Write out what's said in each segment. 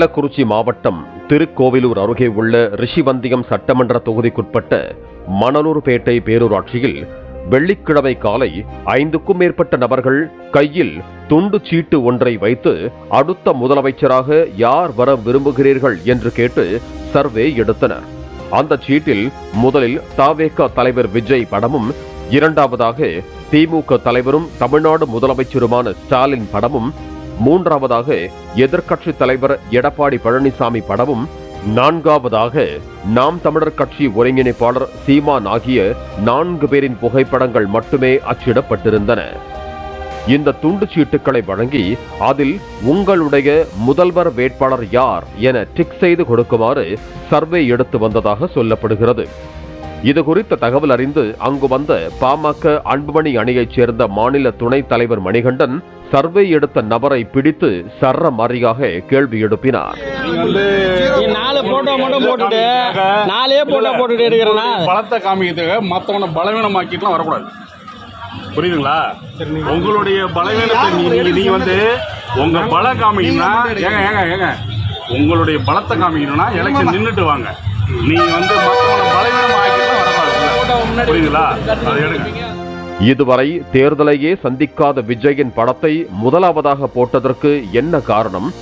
கள்ளக்குறிச்சி மாவட்டம் திருக்கோவிலூர் அருகே உள்ள ரிஷிவந்தியம் சட்டமன்ற தொகுதிக்குட்பட்ட மணலூர்பேட்டை பேரூராட்சியில் வெள்ளிக்கிழமை காலை ஐந்துக்கும் மேற்பட்ட நபர்கள் கையில் துண்டு சீட்டு ஒன்றை வைத்து அடுத்த முதலமைச்சராக யார் வர விரும்புகிறீர்கள் என்று கேட்டு சர்வே எடுத்தனர். அந்த சீட்டில் முதலில் தாவேக தலைவர் விஜய் படமும் இரண்டாவதாக திமுக தலைவரும் தமிழ்நாடு முதலமைச்சருமான ஸ்டாலின் படமும் மூன்றாவதாக எதிர்க்கட்சி தலைவர் எடப்பாடி பழனிசாமி படமும் நான்காவதாக நாம் தமிழர் கட்சி ஒருங்கிணைப்பாளர் சீமான் ஆகிய நான்கு பேரின் புகைப்படங்கள் மட்டுமே அச்சிடப்பட்டிருந்தன. இந்த துண்டு சீட்டுகளை வழங்கி அதில் உங்களுடைய முதல்வர் வேட்பாளர் யார் என டிக் செய்து கொடுக்குமாறு சர்வே எடுத்து வந்ததாக சொல்லப்படுகிறது. இது குறித்த தகவல் அறிந்து அங்கு வந்த பாமக அன்புமணி அணியைச் சேர்ந்த மாநில துணைத் தலைவர் மணிகண்டன் சர்வே எடுத்த நபரை பிடித்து சர்ற மாறியாக கேள்வி எழுப்பினார். நீங்க வந்து நீ நாலு போட்டோ மட்டும் போட்டுட்டு நாலே போட்டோ போட்டுட்டு எடுக்கிறேன்னா பலத்தை காமிக்கிறதுக்கு மற்றவனை பலவீனமாக்கிட்டுலாம் வரக்கூடாது. புரியுதுங்களா? உங்களுடைய பலவீனத்தை நீ- நீங்க வந்து உங்க பல காமிக்கணும்னா ஏங்க ஏங்க ஏங்க. உங்களுடைய பலத்தை காமிக்கணும்னா எலெக்ஷன் நின்றுட்டு வாங்க. நீங்க வந்து மற்றவனை பலவீனமாக்கிட்டுலாம் வரக்கூடாது. புரியுதுங்களா? அதை எடுங்க. இதுவரை தேர்தலையே சந்திக்காத விஜயின் படத்தை முதலாவதாக போட்டதற்கு என்ன காரணம்?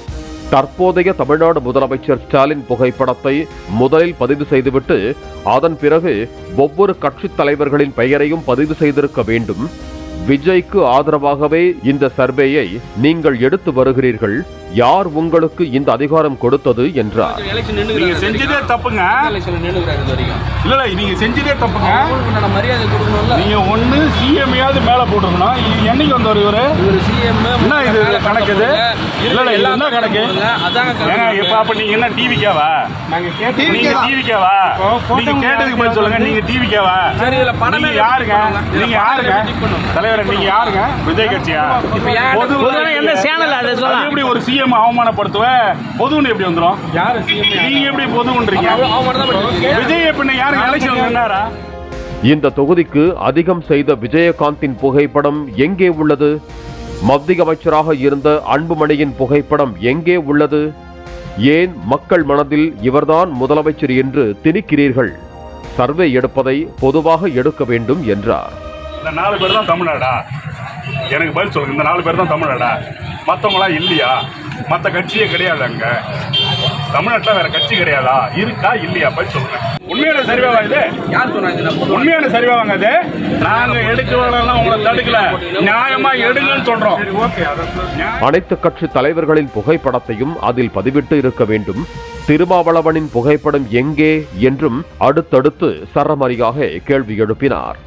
தற்போதைய தமிழ்நாடு முதலமைச்சர் ஸ்டாலின் புகைப்படத்தை முதலில் பதிவு செய்துவிட்டு அதன் பிறகு ஒவ்வொரு கட்சித் தலைவர்களின் பெயரையும் பதிவு செய்திருக்க வேண்டும். விஜய்க்கு ஆதரவாகவே இந்த சர்வேயை நீங்கள் எடுத்து வருகிறீர்கள். யார் உங்களுக்கு இந்த அதிகாரம் கொடுத்தது என்றார். நீங்க செஞ்சதே தப்புங்க. இல்ல இல்ல நீங்க செஞ்சதே தப்புங்க. மரியாதை கொடுக்கணும்ல. நீங்க ஒண்ணு சிஎம்யாவது மேல போட்டுருக்கணும் என்னைக்கு வந்தவர் இவரு? இவர் சிஎம் என்ன இது? கணக்கு இது? இல்ல இல்ல என்ன கணக்கு? அதாங்க ஏங்க இப்ப அப்ப நீங்க என்ன டிவிக்காவா நாங்க கேட்டு நீங்க டிவிக்காவா நீங்க கேட்டதுக்கு பதில் சொல்லுங்க. நீங்க டிவிக்காவா சரி படமே நீங்க யாருங்க? நீங்க யாருங்க. தலைவர் நீங்க யாருங்க? விஜய் கட்சியா? அது அது சொல்லலாம். எப்படி ஒரு சிஎம் அவமானப்படுத்துவ பொதுன்னு எப்படி யாரு சிஎம் நீங்க எப்படி பொதுன்றீங்க விஜய் பின்ன எலெக்ஷன் நின்னாரா இந்த தொகுதிக்கு அதிகம் செய்த விஜயகாந்தின் புகைப்படம் எங்கே உள்ளது? மத்திய அமைச்சராக இருந்த அன்புமணியின் புகைப்படம் எங்கே உள்ளது? ஏன் மக்கள் மனதில் இவர்தான் முதலமைச்சர் என்று திணிக்கிறீர்கள்? சர்வே எடுப்பதை பொதுவாக எடுக்க வேண்டும் என்றார். இந்த நாலு பேர் தான் தமிழ்நாடா எனக்கு பதில் சொல்லுங்க. இந்த நாலு பேர் தான் தமிழ்நாடா மற்றவங்களாம் இல்லையா? மற்ற கட்சியே கிடையாது அங்க. தமிழ்நாட்டில் வேற கட்சி கிடையாதா? இருக்கா இல்லையா? பதில் சொல்லுங்க உண்மையான சரிவாங்க இது? யார் சொன்னாங்க இது நம்ம உண்மையான சரிவாங்க இது? நாங்க எடுக்கலாம் உங்களை தடுக்கல. நியாயமா எடுங்கன்னு சொல்றோம். அனைத்து கட்சி தலைவர்களின் புகைப்படத்தையும் அதில் பதிவிட்டு இருக்க வேண்டும். திருமாவளவனின் புகைப்படம் எங்கே என்றும் அடுத்தடுத்து சரமரியாக கேள்வி எழுப்பினார்.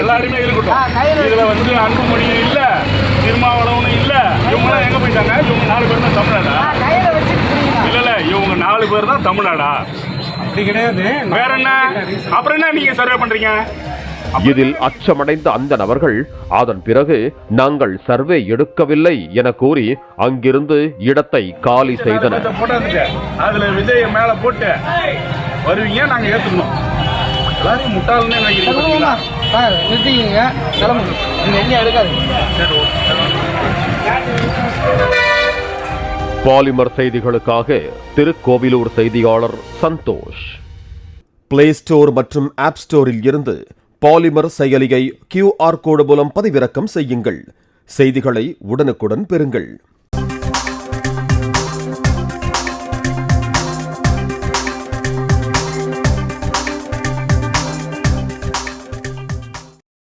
எல்லாருமே இருக்கட்டும். இதுல வந்து அன்புமணி இல்ல திருமாவளவனும் இல்ல இவங்க எங்க போயிட்டாங்க இவங்க நாலு பேர் தான் தமிழ்நாடா இல்ல இல்ல இவங்க நாலு பேர் தான் தமிழ்நாடா அப்படி கிடையாது. வேற என்ன? அப்புறம் என்ன நீங்க சர்வே பண்றீங்க? இதில் அச்சமடைந்த அந்த நபர்கள் அதன் பிறகு நாங்கள் சர்வே எடுக்கவில்லை என கூறி அங்கிருந்து இடத்தை காலி செய்தனர். அதுல விஜய மேல போட்டு வருவீங்க நாங்க ஏத்துக்கணும். எல்லாரையும் முட்டாள்னு நினைக்கிறீங்க சார் நிறுத்திக்கிங்க. கிளம்புங்க. நீங்க எங்கேயும் எடுக்காதீங்க. பாலிமர் செய்திகளுக்காக திருக்கோவிலூர் செய்தியாளர் சந்தோஷ். பிளே ஸ்டோர் மற்றும் ஆப் ஸ்டோரில் இருந்து பாலிமர் செயலியை கியூஆர் கோடு மூலம் பதிவிறக்கம் செய்யுங்கள். செய்திகளை உடனுக்குடன் பெறுங்கள்.